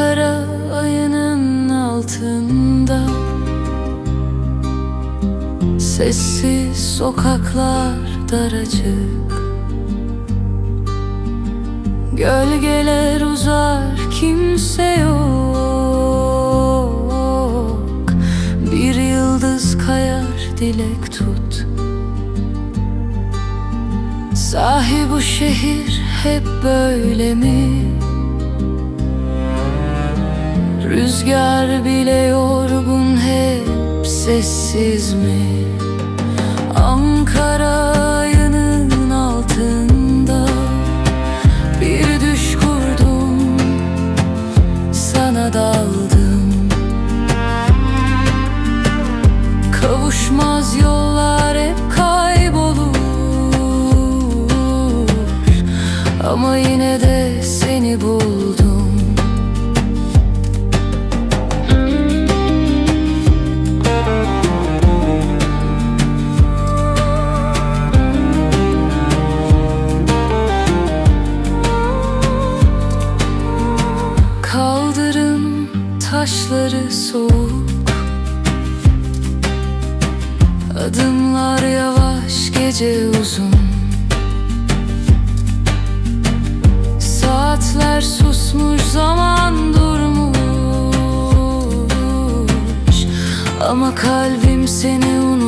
kara ayının altında. Sessiz sokaklar daracık. Gölgeler uzar kimse yok. Bir yıldız kayar dilek tut. Sahi bu şehir hep böyle mi? Rüzgar bile yorgun hep sessiz mi? Ankara ayının altında Bir düş kurdum Sana daldım Kavuşmaz yollar hep kaybolur Ama yine de taşları soğuk. Adımlar yavaş gece uzun. Saatler susmuş zaman durmuş. Ama kalbim seni unutmamış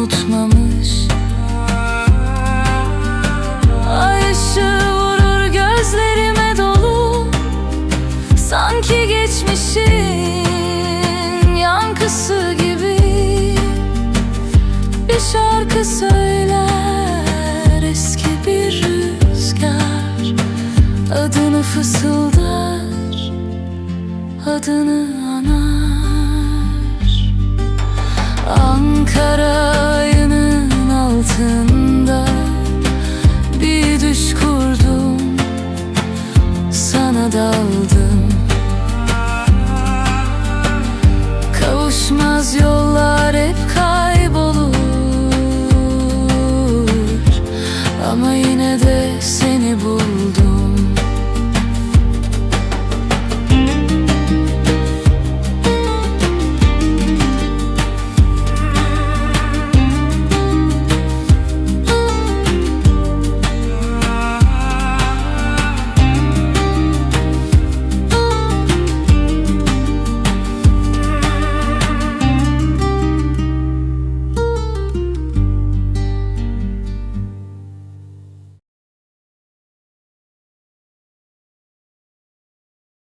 fısıldar adını anar. Ankara ayının altında bir düş kurdum sana dalga